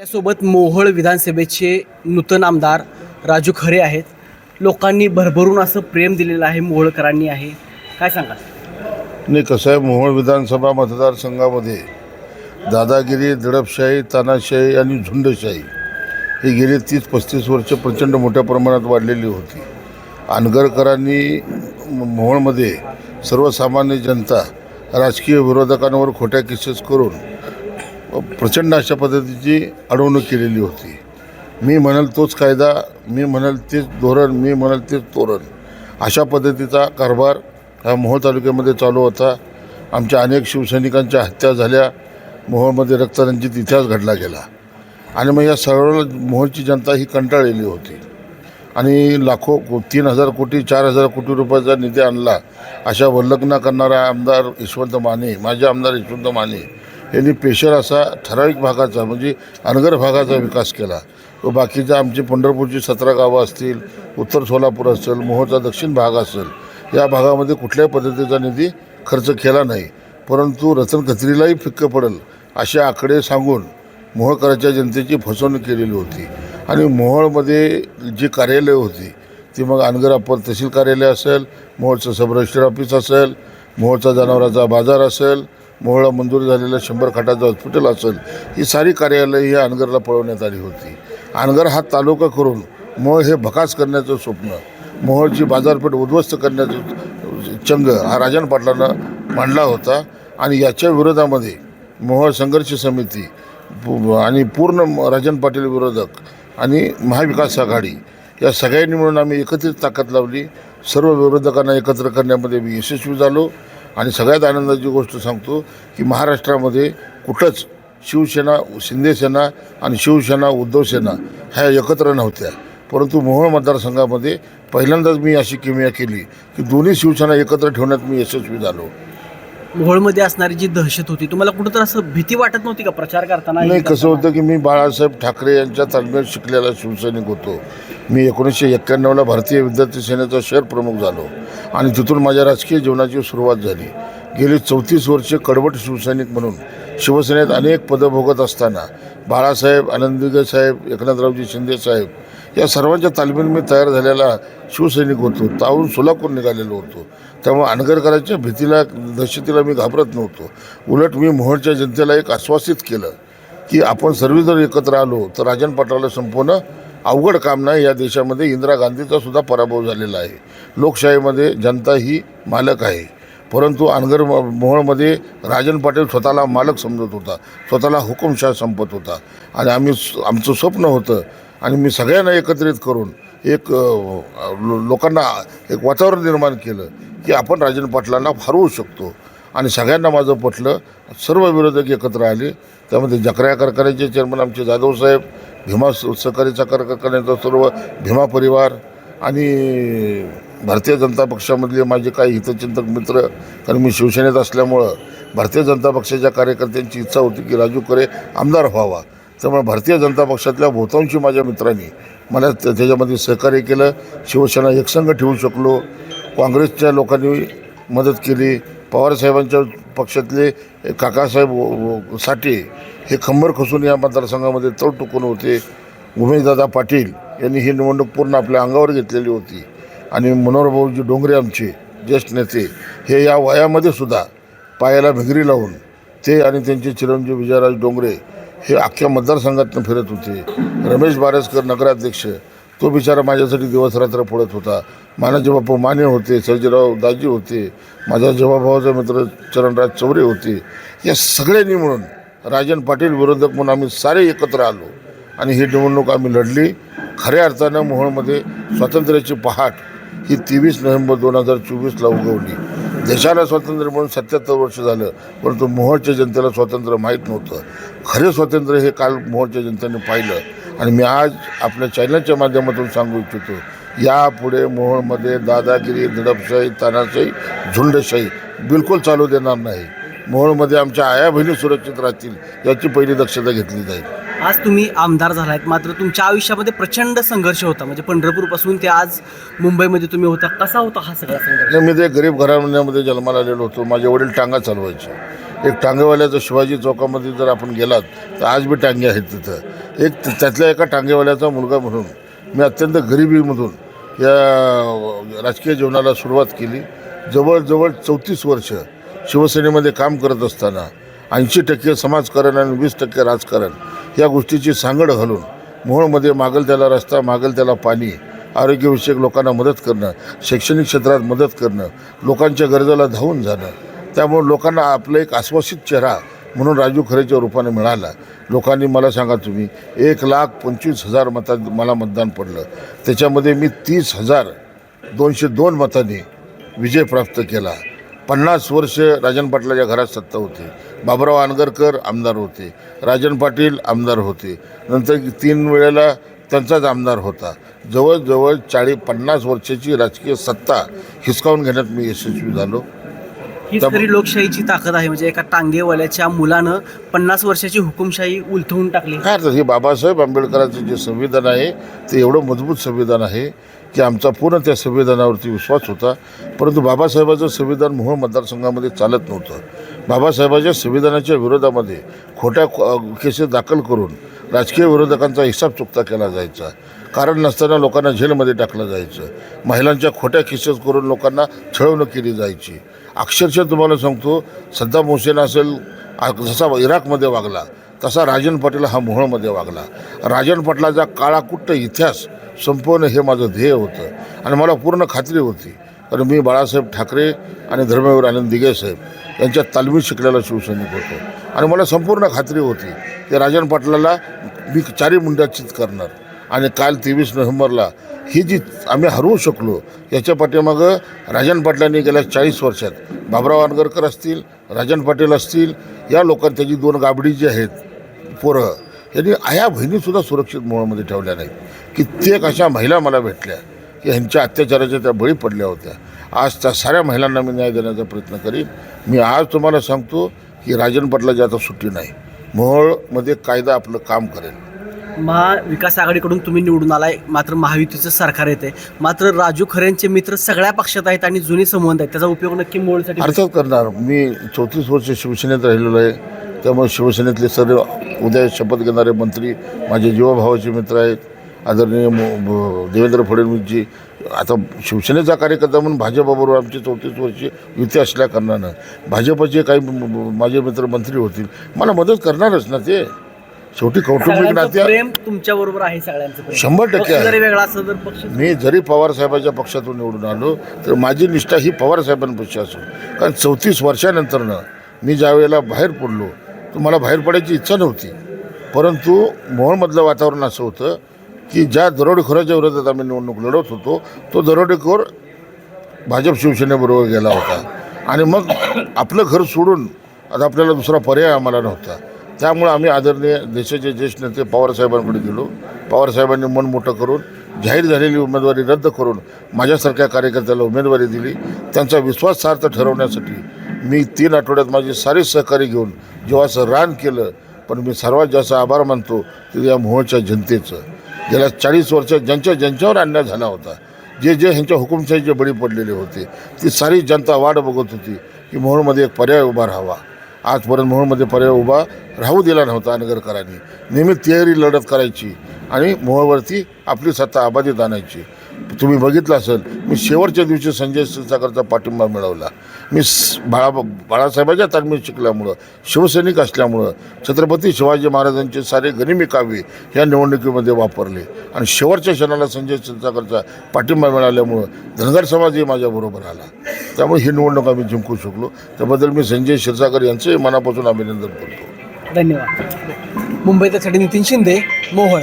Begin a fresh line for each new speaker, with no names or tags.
आपल्यासोबत मोहोळ विधानसभेचे नूतन आमदार राजू खरे आहेत. लोकांनी भरभरून असं प्रेम दिलेलं आहे मोहोळकरांनी आहे. काय सांगा
नाही कसं आहे मोहोळ विधानसभा मतदारसंघामध्ये दादागिरी दडपशाही तानाशाही आणि झुंडशाही ही गेली तीस पस्तीस वर्ष प्रचंड मोठ्या प्रमाणात वाढलेली होती. अनगरकरांनी मोहळमध्ये मोहोळमध्ये सर्वसामान्य जनता राजकीय विरोधकांवर खोट्या केसेस करून प्रचंड अशा पद्धतीची अडवणूक केलेली होती. मी म्हणाल तोच कायदा मी म्हणाल तेच धोरण मी म्हणाल तेच तोरण. अशा पद्धतीचा कारभार हा मोहोळ तालुक्यामध्ये चालू होता. आमच्या अनेक शिवसैनिकांच्या हत्या झाल्या. मोहोळमध्ये रक्तरंजित इतिहास घडला गेला. आणि मग या सर्व मोहोळची जनता ही कंटाळलेली होती. आणि लाखो को- तीन हजार कोटी चार हजार कोटी रुपयाचा निधी आणला. अशा वल्लग्न करणारा आमदार यशवंत माने माझे आमदार यशवंत माने यांनी पेशर असा ठराविक भागाचा म्हणजे अनगर भागाचा विकास केला. व बाकीच्या आमची पंढरपूरची सतरा गावं असतील उत्तर सोलापूर असेल मोहोळचा दक्षिण भाग असेल या भागामध्ये कुठल्याही पद्धतीचा निधी खर्च केला नाही. परंतु रतन खत्रीलाही फिक्क पडेल असे आकडे सांगून मोहोळकरांच्या जनतेची फसवणूक केलेली होती. आणि मोहोळमध्ये जी कार्यालय होती ती मग अनगर अप्पर तहसील कार्यालय असेल मोहोळचं सब रजिस्टर ऑफिस असेल मोहोळचा जनावरांचा बाजार असेल मोहळा मंजूर झालेलं शंभर खाटाचं हॉस्पिटल असेल ही सारी कार्यालयं ही अनगरला पळवण्यात आली होती. अनगर हा तालुका करून मोहळ हे भकास करण्याचं स्वप्न मोहळची बाजारपेठ उद्ध्वस्त करण्याचं चंग हा राजन पाटलांना मांडला होता आणि याच्या विरोधामध्ये मोहळ संघर्ष समिती पु- आणि पूर्ण म- राजन पाटील विरोधक आणि महाविकास आघाडी या सगळ्यांनी मिळून आम्ही एकत्रित ताकद लावली. सर्व विरोधकांना एकत्र करण्यामध्ये मी यशस्वी झालो. आणि सगळ्यात आनंदाची गोष्ट सांगतो की महाराष्ट्रामध्ये कुठंच शिवसेना शिंदेसेना आणि शिवसेना उद्धवसेना ह्या एकत्र नव्हत्या. परंतु मोहोळ मतदारसंघामध्ये पहिल्यांदाच मी अशी किमया केली की दोन्ही शिवसेना एकत्र ठेवण्यात मी यशस्वी झालो.
मोहोळमध्ये असणारी जी दहशत होती तुम्हाला कुठं तर असं भीती वाटत नव्हती का प्रचार करताना?
नाही कसं होतं की मी बाळासाहेब ठाकरे यांच्या तालमीत शिकलेला शिवसैनिक होतो. मी एकोणीसशे एक्क्याण्णवला भारतीय विद्यार्थी सेनेचा शहर प्रमुख झालो. आणि तिथून माझ्या राजकीय जीवनाची सुरुवात झाली. गेली चौतीस वर्षे कडवट शिवसैनिक म्हणून शिवसेनेत अनेक पदं भोगत असताना बाळासाहेब आनंदीगे साहेब एकनाथरावजी शिंदे साहेब या सर्वांच्या तालमीन मी तयार झालेला शिवसैनिक होतो. तावून सोलापूर निघालेलो होतो. त्यामुळे अनगरकरांच्या भीतीला दहशतीला मी घाबरत नव्हतो. उलट मी मोहनच्या जनतेला एक आश्वासित केलं की आपण सर्व जर एकत्र आलो तर राजन पाटलाला संपवणं अवघड काम नाही या देशामध्ये इंदिरा गांधीचा सुद्धा पराभव झालेला आहे. लोकशाहीमध्ये जनता ही मालक आहे. परंतु अनगर म- राजन पाटील स्वतःला मालक समजत होता. स्वतःला हुकुमशाह संपत होता. आणि आम्ही आमचं स्वप्न होतं आणि मी सगळ्यांना एकत्रित करून एक लो- लोकांना एक वातावरण निर्माण केलं की आपण राजन पाटलांना हरवू शकतो. आणि सगळ्यांना माझं पटलं. सर्व विरोधक एकत्र आले. त्यामध्ये जकऱ्या कारखान्याचे चेअरमन आमचे जाधव साहेब भीमा सहकारी साखर कारखान्याचा सर्व भीमा परिवार आणि भारतीय जनता पक्षामधले माझे काही हितचिंतक मित्र कारण मी शिवसेनेत असल्यामुळं भारतीय जनता पक्षाच्या कार्यकर्त्यांची इच्छा होती की राजू करे आमदार व्हावा. त्यामुळे भारतीय जनता पक्षातल्या बहुतांशी माझ्या मित्रांनी मला त्या- त्याच्यामध्ये सहकार्य केलं. शिवसेना एकसंघ ठेवू शकलो. काँग्रेसच्या लोकांनी मदत केली. पवारसाहेबांच्या पक्षातले काकासाहेब साठे हे खंबर खसून या मतदारसंघामध्ये तळ टुकून होते. उमेशदादा पाटील यांनी ही निवडणूक पूर्ण आपल्या अंगावर घेतलेली होती. आणि मनोहरभाऊजी डोंगरे आमचे ज्येष्ठ नेते हे या वयामध्ये सुद्धा पायाला भिंगरी लावून ते आणि त्यांचे चिरंजीव विजयराज डोंगरे हे अख्ख्या मतदारसंघातून फिरत होते. रमेश बारसकर नगराध्यक्ष तो बिचारा माझ्यासाठी दिवसरात्र पडत होता. मानाजी बापू माने होते सर्जीराव दाजी होते माझ्या जेव्हाभावाचा मित्र चरणराज चौरे होते या सगळ्यांनी मिळून राजन पाटील विरोधक म्हणून आम्ही सारे एकत्र आलो. आणि ही निवडणूक आम्ही लढली. खऱ्या अर्थानं मोहोळमध्ये स्वातंत्र्याची पहाट ही तेवीस नोव्हेंबर दोन हजार चोवीसला उगवली. देशाला स्वातंत्र्य म्हणून सत्याहत्तर वर्ष झालं परंतु मोहोळच्या जनतेला स्वातंत्र्य माहीत नव्हतं. खरे स्वातंत्र्य हे काल मोहोळच्या जनतेने पाहिलं. आणि मी आज आपल्या चॅनलच्या माध्यमातून सांगू इच्छितो यापुढे मोहोळमध्ये दादागिरी दडपशाही तानाशाही झुंडशाही बिलकुल चालू देणार नाही. मोहोळमध्ये आमच्या आया बहिणी सुरक्षित राहतील याची पहिली दक्षता घेतली जाईल.
आज तुम्ही आमदार झालात मात्र तुमच्या आयुष्यामध्ये प्रचंड संघर्ष होता म्हणजे पंढरपूरपासून ते आज मुंबईमध्ये तुम्ही होता. कसा होता हा सगळा संघर्ष?
मी ते गरीब घराण्यामध्ये जन्माला आलेलो होतो माझे वडील टांगा चालवायचे. एक टांगेवाल्याचं शिवाजी चौकामध्ये जर आपण गेलात तर आज बी टांगे आहेत तिथं. एक त्यातल्या एका टांगेवाल्याचा मुलगा म्हणून मी अत्यंत गरिबीमधून या राजकीय जीवनाला सुरुवात केली. जवळजवळ चौतीस वर्ष शिवसेनेमध्ये काम करत असताना ऐंशी टक्के समाजकारण आणि वीस टक्के राजकारण या गोष्टीची सांगड घालून मोहोळमध्ये मागल त्याला रस्ता मागल त्याला पाणी आरोग्यविषयक लोकांना मदत करणं शैक्षणिक क्षेत्रात मदत करणं लोकांच्या गरजेला धावून जाणं त्यामुळे लोकांना आपलं एक आश्वासित चेहरा म्हणून राजू खरेच्या रूपाने मिळाला. लोकांनी मला सांगा तुम्ही एक लाख पंचवीस हजार मतात मला मतदान पडलं. त्याच्यामध्ये मी तीस हजार दोनशे दोन मतांनी विजय प्राप्त केला. पन्नास वर्ष राजन पाटलाच्या घरात सत्ता होती. बाबराव आनगरकर आमदार होते. राजन पाटील आमदार होते. नंतर तीन वेळेला त्यांचाच आमदार होता. जवळजवळ चाळीस पन्नास वर्षाची राजकीय सत्ता हिसकावून घेण्यात मी यशस्वी झालो.
हीच खरी लोकशाहीची ताकद आहे. म्हणजे एका टांगेवाल्याच्या मुलानं पन्नास वर्षाची हुकुमशाही उलथवून टाकली.
काय अर्थात? हे बाबासाहेब आंबेडकरांचं जे संविधान आहे ते एवढं मजबूत संविधान आहे की आमचा पूर्ण त्या संविधानावरती विश्वास होता. परंतु बाबासाहेबाचं संविधान मोहोळ मतदारसंघामध्ये चालत नव्हतं. बाबासाहेबाच्या संविधानाच्या विरोधामध्ये खोट्या केसेस दाखल करून राजकीय विरोधकांचा हिसाब चुकता केला जायचा. कारण नसताना लोकांना जेलमध्ये टाकलं जायचं. महिलांच्या खोट्या केसेस करून लोकांना छळवणूक केली जायची. अक्षरशः तुम्हाला सांगतो सद्दाम हुसेन असेल जसा इराकमध्ये वागला तसा राजन पाटील हा मोहोळमध्ये वागला. राजन पाटलाचा काळाकुट्ट इतिहास संपवणं हे माझं ध्येय होतं आणि मला पूर्ण खात्री होती. कारण मी बाळासाहेब ठाकरे आणि धर्मवीर आनंद दिघे साहेब यांच्या तालमीत शिकलेला शिवसैनिक होतो. आणि मला संपूर्ण खात्री होती की राजन पाटलाला मी चारी मुंड्याचित करणार. आणि काल तेवीस नोव्हेंबरला ही जी आम्ही हरवू शकलो याच्या पाठीमागं राजन पाटलांनी गेल्या चाळीस वर्षात बाबराव आनगरकर असतील राजन पाटील असतील या लोकांनी त्याची दोन गाबडी जी आहेत पोरं यांनी आया बहिणीसुद्धा सुरक्षित मुळामध्ये ठेवल्या नाहीत. कित्येक अशा महिला मला भेटल्या की ह्यांच्या अत्याचाराच्या त्या बळी पडल्या होत्या. आज त्या साऱ्या महिलांना मी न्याय देण्याचा प्रयत्न करीन. मी आज तुम्हाला सांगतो की राजन पाटलाची आता सुट्टी नाही. मोहोळमध्ये कायदा आपलं काम करेल.
महाविकास आघाडीकडून तुम्ही निवडून आलाय. मात्र महायुतीचं सरकार येते मात्र राजू खरेंचे मित्र सगळ्या पक्षात आहेत आणि जुने संबंध आहेत. त्याचा उपयोग नक्की मोडसाठी
अर्थात करणार. मी चौतीस वर्ष शिवसेनेत राहिलेलो आहे. त्यामुळे शिवसेनेतले सर्व उद्या शपथ घेणारे मंत्री माझे जीवाभावाचे मित्र आहेत. आदरणीय देवेंद्र फडणवीसजी. आता शिवसेनेचा कार्यकर्ता म्हणून भाजपाबरोबर आमची चौतीस वर्षे युती असल्या कारणानं भाजपचे काही माझे मित्र मंत्री होतील. मला मदत करणारच ना ते. शेवटी कौटुंबिक
सगळ्यांचं
नात्या
प्रेम तुमच्या बरोबर आहे सगळ्यांचं प्रेम.
शंभर टक्के
पक्ष
आहे.
जरी वेगळा पक्ष
मी जरी पवारसाहेबाच्या पक्षातून निवडून आलो तर माझी निष्ठा ही पवारसाहेबांपाशी असेल कारण चौतीस वर्षानंतरनं मी ज्या वेळेला बाहेर पडलो तर मला बाहेर पडायची इच्छा नव्हती परंतु मोहोळमधलं वातावरण असं होतं की ज्या दरोडेखोराच्या विरोधात आम्ही निवडणूक लढवत होतो तो दरोडेखोर भाजप शिवसेनेबरोबर गेला होता आणि मग आपलं घर सोडून आता आपल्याला दुसरा पर्याय आम्हाला नव्हता त्यामुळे आम्ही आदरणीय देशाचे ज्येष्ठ नेते पवारसाहेबांकडे गेलो. पवारसाहेबांनी मन मोठं करून जाहीर झालेली उमेदवारी रद्द करून माझ्यासारख्या कार्यकर्त्याला उमेदवारी दिली. त्यांचा विश्वास सार्थ ठरवण्यासाठी मी तीन आठवड्यात माझे सारे सहकारी घेऊन जेव्हा असं रान केलं पण मी सर्वात जास्त आभार मानतो ते या मोहोळच्या जनतेचं. गेल्या चाळीस वर्षात ज्यांच्या ज्यांच्यावर अन्याय झाला होता जे जे ह्यांच्या हुकुमशाहीचे बळी पडलेले होते ती सारी जनता वाट बघत होती की मोहोळमध्ये एक पर्याय उभा राहावा. आजपर्यंत मोहोळमध्ये पर्याय उभा राहू दिला नव्हता नगरकरांनी. नेहमी तिहेरी लढत करायची आणि मोहोळवरती आपली सत्ता अबाधित आणायची. तुम्ही बघितलं असेल मी शेवटच्या दिवशी संजय क्षीरसागरचा पाठिंबा मिळवला. मी बाळा बाळासाहेबाच्या तालमीत शिकल्यामुळं शिवसैनिक असल्यामुळं छत्रपती शिवाजी महाराजांचे सारे गनिमी काव्य या निवडणुकीमध्ये वापरले. आणि शेवटच्या क्षणाला संजय क्षीरसागरचा पाठिंबा मिळाल्यामुळं धनगर समाजही माझ्याबरोबर आला. त्यामुळे ही निवडणूक आम्ही जिंकू शकलो. त्याबद्दल मी संजय क्षीरसागर यांचंही मनापासून अभिनंदन करतो.
धन्यवाद. मुंबईसाठी नितीन शिंदे मोहोळ.